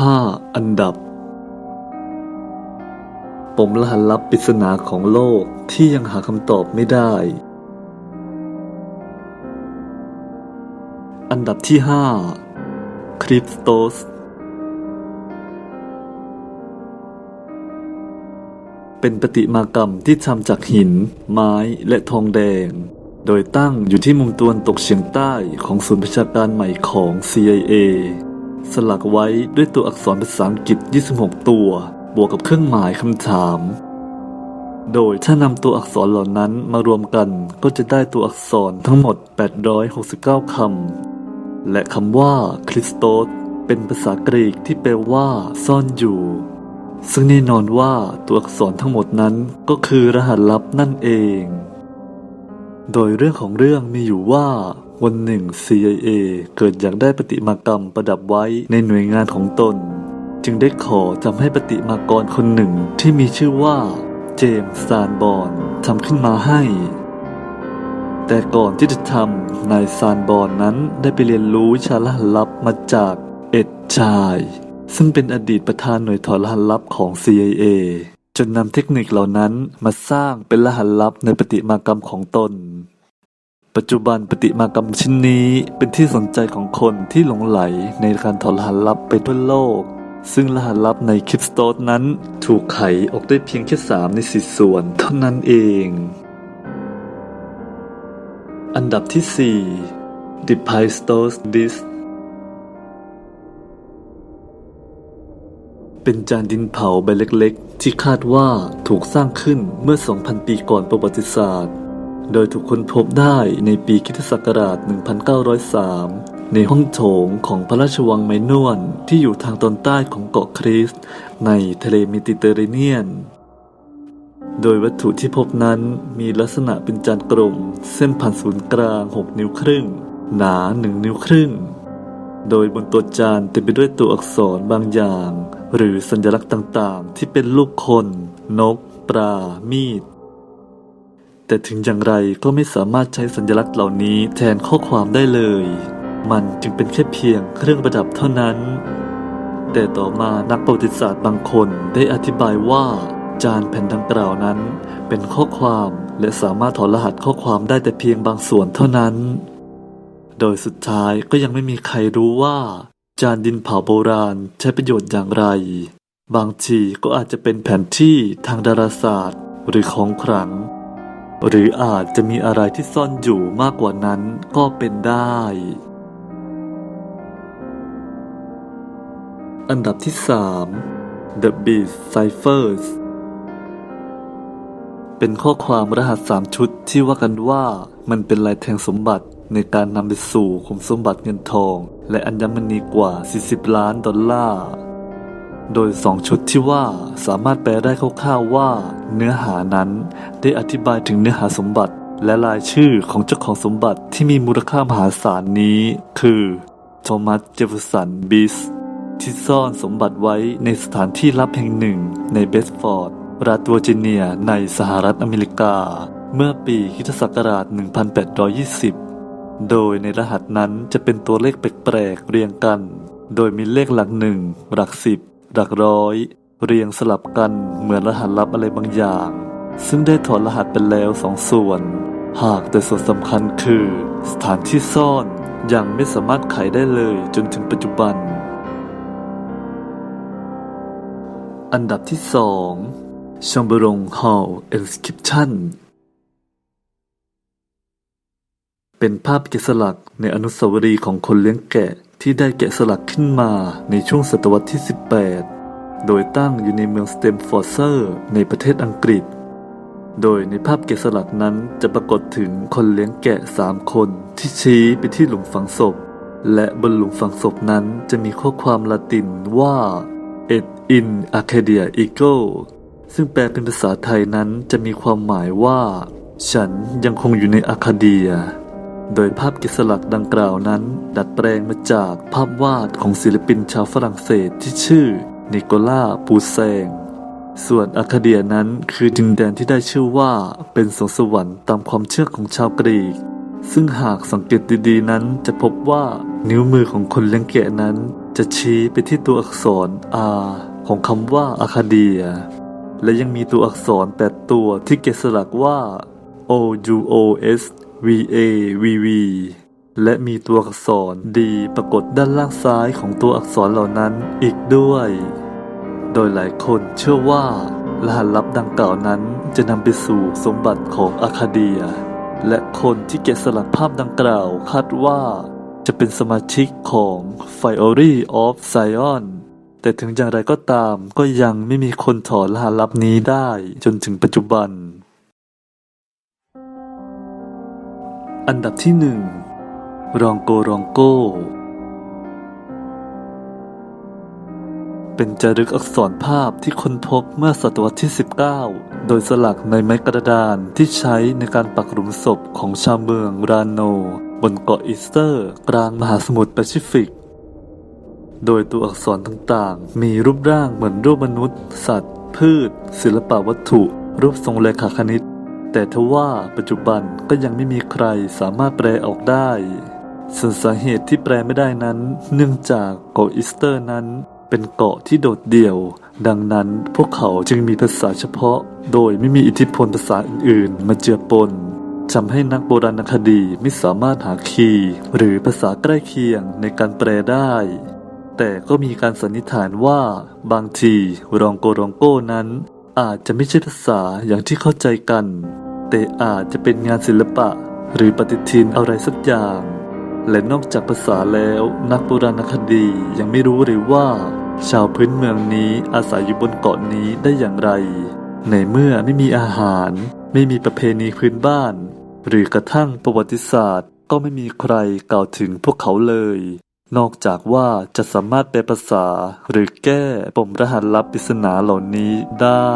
5 อันดับ ปมรหัสลับปริศนาของโลกที่ยังหาคำตอบไม่ได้ อันดับที่ 5 คริสโตส เป็นประติมากรรมที่ทำจากหิน ไม้และทองแดง โดยตั้งอยู่ที่มุมตะวันตกเฉียงใต้ของศูนย์ประชาการใหม่ของ CIA สลักไว้ด้วยตัวอักษรภาษาอังกฤษ 26 ตัว บวกกับเครื่องหมายคำถาม โดยถ้านำตัวอักษรเหล่านั้นมารวมกันก็จะได้ตัวอักษรทั้งหมด 869 คำ และคำว่าคริสโตสเป็นภาษากรีกที่แปลว่า ซ่อนอยู่ ซึ่งแน่นอนว่าตัวอักษรทั้งหมดนั้นก็คือรหัสลับนั่นเอง โดยเรื่องของเรื่องมีอยู่ว่า วันหนึ่ง CIA เกิดอยากได้ประติมากรรมประดับไว้ในหน่วยงานของตน จึงได้ขอทำให้ประติมากรคนหนึ่งที่มีชื่อว่า เจมส์ซานบอนทำขึ้นมาให้ แต่ก่อนที่จะทำนายซานบอนนั้นได้ไปเรียนรู้ชารหัสลับมาจากเอ็ดชาย ซึ่งเป็นอดีตประธานหน่วยถอดรหัสลับของ CIA จนนำเทคนิคเหล่านั้นมาสร้างเป็นรหัสลับในประติมากรรมของตน ปัจจุบันประติมากรรมชิ้นนี้เป็นที่สนใจของคนที่หลงไหลในการถอดรหัสลับไปทั่วโลก ซึ่งรหัสลับในคริปสโตสนั้นถูกไขออกได้เพียงแค่สามในสี่ส่วนเท่านั้นเอง อันดับที่4 The p i s t o s d i s เป็นจานดินเผาใบเล็กๆ ที่คาดว่าถูกสร้างขึ้นเมื่อ 2,000 ปีก่อนประวัติศาสตร์ โดยถูกค้นพบได้ในปีคริสตศักราช 1903 ในห้องโถงของพระราชวังไมนวนที่อยู่ทางตอนใต้ของเกาะคริส ในทะเลเมดิเตอร์เรเนียน โดยวัตถุที่พบนั้นมีลักษณะเป็นจานกลม เส้นผ่านศูนย์กลาง 6 นิ้วครึ่ง หนา 1 นิ้วครึ่ง โดยบนตัวจานเต็มไปด้วยตัวอักษรบางอย่าง หรือสัญลักษณ์ต่างๆ ที่เป็นรูปคน นก ปลา มีด แต่ถึงอย่างไรก็ไม่สามารถใช้สัญลักษณ์เหล่านี้แทนข้อความได้เลย มันจึงเป็นแค่เพียงเครื่องประดับเท่านั้น แต่ต่อมานักประวัติศาสตร์บางคนได้อธิบายว่า จานแผ่นดังกล่าวนั้น เป็นข้อความและสามารถถอดรหัสข้อความได้แต่เพียงบางส่วนเท่านั้น โดยสุดท้ายก็ยังไม่มีใครรู้ว่า จานดินเผาโบราณใช้ประโยชน์อย่างไร บางทีก็อาจจะเป็นแผนที่ทางดาราศาสตร์ หรือของขลัง หรืออาจจะมีอะไรที่ซ่อนอยู่มากกว่านั้นก็เป็นได้ อันดับที่ 3 The Beast Ciphers เป็นข้อความรหัสสามชุดที่ว่ากันว่ามันเป็นลายแทงสมบัติในการนำไปสู่ขุมสมบัติเงินทอง และอัญมณีกว่า 40 ล้านดอลลาร์ โดยสองชุดที่ว่าสามารถแปลได้คร่าวๆว่า เนื้อหานั้นได้อธิบายถึงเนื้อหาสมบัติ และรายชื่อของเจ้าของสมบัติที่มีมูลค่ามหาศาลนี้ คือโทมัสเจฟเฟอร์สันบิสที่ซ่อนสมบัติไว้ในสถานที่ลับแห่งหนึ่งในเบสฟอร์ด รัฐเวอร์จิเนียในสหรัฐอเมริกา เมื่อปีคริสตศักราช 1820 โดยในรหัสนั้นจะเป็นตัวเลขแปลกๆเรียงกัน โดยมีเลขหลักหนึ่งหลักสิบ หลักร้อย เรียงสลับกันเหมือนรหัสลับอะไรบางอย่าง ซึ่งได้ถอดรหัสไปแล้วสองส่วน หากแต่ส่วนสำคัญคือ สถานที่ซ่อนยังไม่สามารถไขได้เลยจนถึงปัจจุบัน อันดับที่สองชมบรงฮอลเอ็นสคริปชันเป็นภาพแกะสลักในอนุสาวรีย์ของคนเลี้ยงแกะ ที่ได้แกะสลักขึ้นมาในช่วงศตวรรษที่ 18 โดยตั้งอยู่ในเมืองสเตมฟอร์เซอร์ในประเทศอังกฤษ โดยในภาพแกะสลักนั้นจะปรากฏถึงคนเลี้ยงแกะสามคนที่ชี้ไปที่หลุมฝังศพ และบนหลุมฝังศพนั้นจะมีข้อความละตินว่า et in Arcadia Eagle ซึ่งแปลเป็นภาษาไทยนั้นจะมีความหมายว่า ฉันยังคงอยู่ในอาคาเดีย โดยภาพกิสลักดังกล่าวนั้น ดัดแปลงมาจากภาพวาดของศิลปินชาวฝรั่งเศสที่ชื่อ นิโคล่าปูแซง ส่วนอาคาเดียนั้นคือดินแดนที่ได้ชื่อว่าเป็นสวงสวรรค์ตามความเชื่อของชาวกรีก ซึ่งหากสังเกตดีๆนั้นจะพบว่านิ้วมือของคนเลี้ยงแกะนั้น จะชี้ไปที่ตัวอักษร R ของคำว่าอาคาเดีย และยังมีตัวอักษร8ตัวที่เกสลักว่า O U O S V A V V และมีตัวอักษร D ปรากฏด้านล่างซ้ายของตัวอักษรเหล่านั้นอีกด้วย โดยหลายคนเชื่อว่า รหัสลับดังกล่าวนั้นจะนำไปสู่สมบัติของอาคาเดีย และคนที่แกะสลักภาพดังกล่าวคาดว่าจะเป็นสมาชิกของ f i o r y of Zion แต่ถึงอย่างไรก็ตามก็ยังไม่มีคนถอนรหัสลับนี้ได้จนถึงปัจจุบัน อันดับที่หนึ่งรองโกรองโกเป็นจารึกอักษรภาพที่ค้นพบเมื่อศตวรรษที่ 19 โดยสลักในไม้กระดานที่ใช้ในการปักหลุมศพของชาวเมืองราโน บนเกาะอีสเตอร์ กลางมหาสมุทรแปซิฟิก โดยตัวอักษรต่างๆ มีรูปร่างเหมือนรูปมนุษย์ สัตว์ พืช ศิลปะวัตถุ รูปทรงเลขาคณิต แต่ทว่าปัจจุบันก็ยังไม่มีใครสามารถแปลออกได้ส่วนสาเหตุที่แปลไม่ได้นั้น เนื่องจากเกาะอีสเตอร์นั้น เป็นเกาะที่โดดเดี่ยว ดังนั้นพวกเขาจึงมีภาษาเฉพาะ โดยไม่มีอิทธิพลภาษาอื่นๆ มาเจือปนทำให้นักโบราณคดีไม่สามารถหาคีย์หรือภาษาใกล้เคียงในการแปลได้ แต่ก็มีการสันนิษฐานว่าบางทีรองโกรองโก้นั้น อาจจะไม่ใช่ภาษาอย่างที่เข้าใจกัน แต่อาจจะเป็นงานศิลปะ หรือปฏิทินอะไรสักอย่าง และนอกจากภาษาแล้วนักโบราณคดียังไม่รู้เลยว่า ชาวพื้นเมืองนี้อาศัยอยู่บนเกาะนี้ได้อย่างไร ในเมื่อไม่มีอาหาร ไม่มีประเพณีพื้นบ้าน หรือกระทั่งประวัติศาสตร์ ก็ไม่มีใครกล่าวถึงพวกเขาเลย นอกจากว่าจะสามารถแปลภาษา หรือแก้ปมรหัสลับปริศนาเหล่านี้ได้